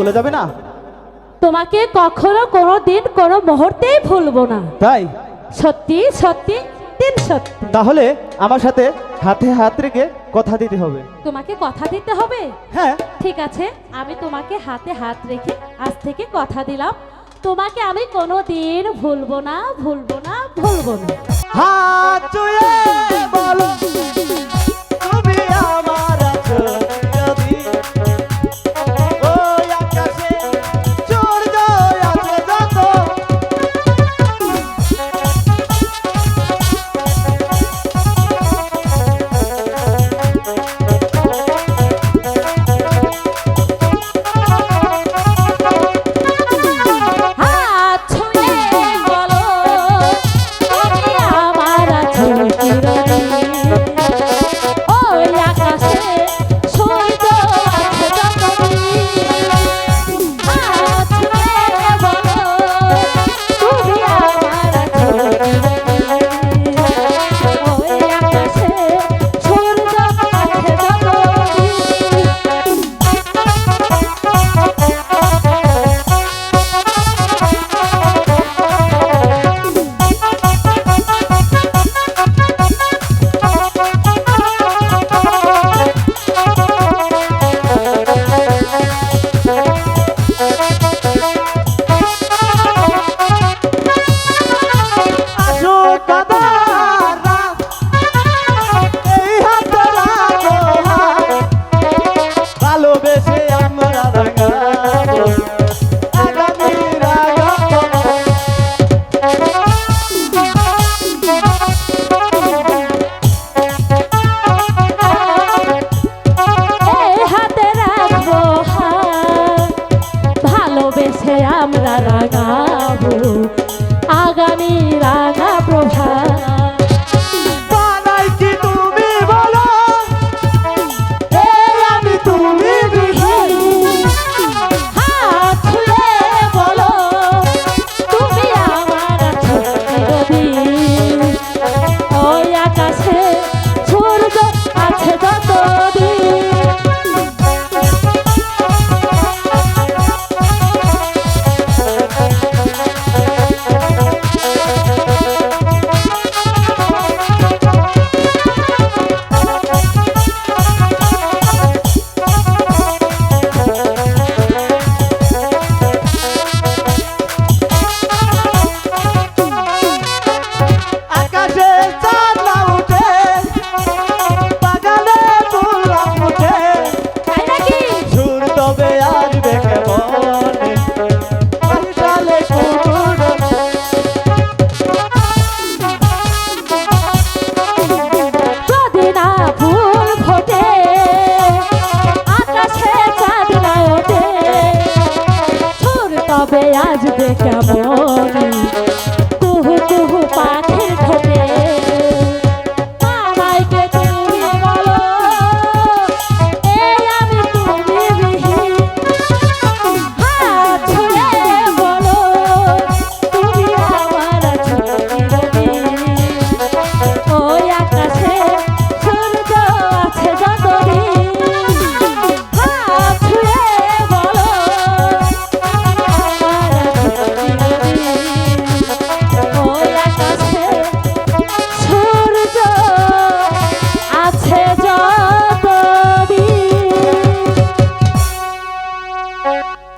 বলে যাবে না? তোমাকে কখনো কোনো দিন কোনো মুহূর্তেই ভুলবো না। তাই? সত্যি সত্যি দিন সত্যি। তাহলে আমার সাথে হাতে হাত রেখে কথা দিতে হবে। তোমাকে কথা দিতে হবে? হ্যাঁ। ঠিক আছে আমি তোমাকে হাতে হাত রেখে আজ থেকে কথা দিলাম। তোমাকে আমি কোনো দিন ভুলবো না ভুলবো না ভুলবো না। হাত আমরা রাগাবো। আগামী রাগা saudade ter que amor